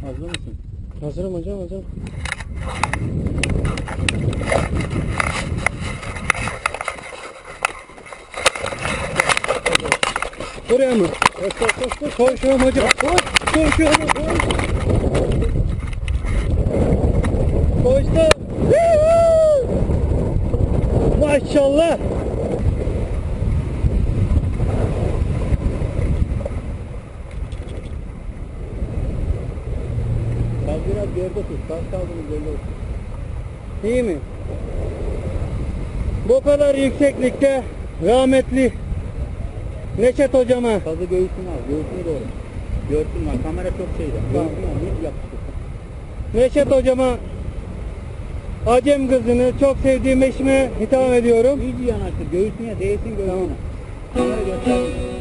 Hazır mısın? Hazırım hocam hocam. Buraya mı? Koş koş koş koş. Koşuyorum hocam. Koş. Koşuyorum. Koş. Koştum. Maşallah. Biraz yerde tut. Kaz kaldığımız belli olsun. İyi mi? Bu kadar yükseklikte rahmetli Neşet hocama Kazı göğsüne al. Göğsüne doğru. Görsün var. Kamera çok şeyde. Tamam. Neşet hocama Acem kızını çok sevdiğim eşime hitap ediyorum. İyice yanaştır. Göğsüne değsin göğsüne. Kamera göstersin.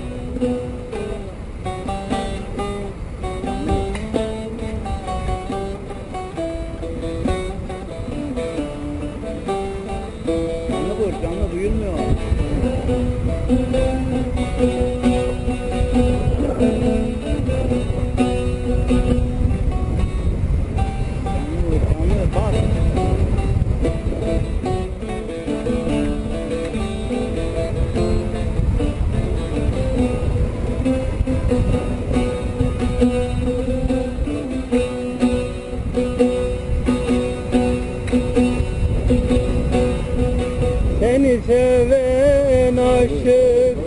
Seven aşık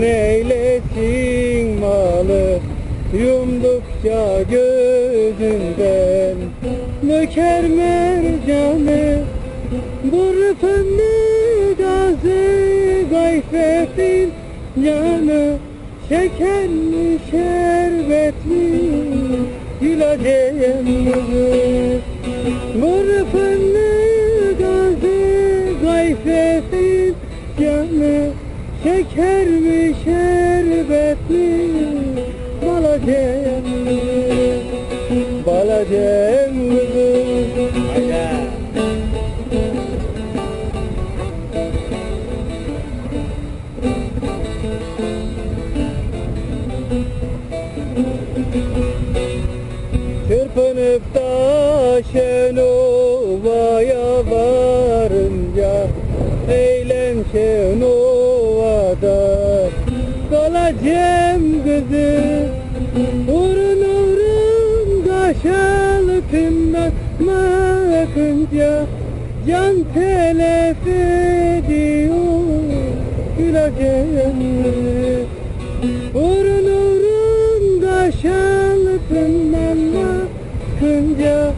neylesin malı? Yumdukça gözünden Döker mercanı. Burfınlı gazı Gayfetin canı. Şeker mi şerbet Şeker mi şerbet mi? Balacağım Balacağım urun kaş altından bakınca Can telef ediyor Güleceğim Urun urun kaş altından bakınca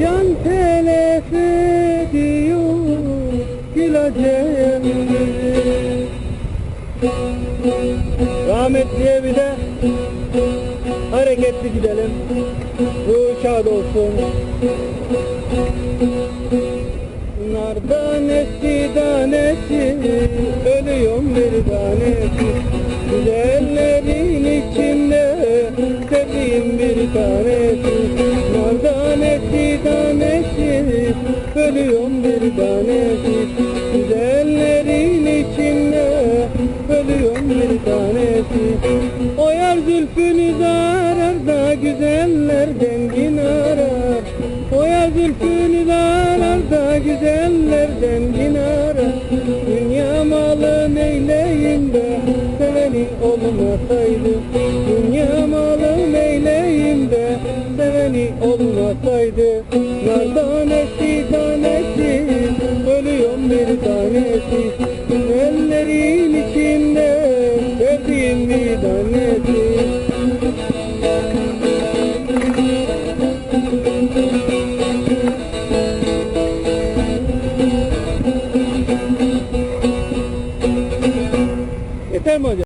Can telef ediyor Güleceğim Rahmetliye bir de hareketli gidelim. Ruhu şad olsun. Nardan eski tanesi, ölüyorum bir tanesi. Güzellerin içinde sevdiğim bir tanesi. Nardan eski tanesi, ölüyorum bir tanesi. Arar da güzellerden din arar. O yar zülfünü arar da güzellerden din arar. Dünya malı neyleyim de seveni olmasaydı. Dünya malı neyleyim de seveni olmasaydı. Nardan eski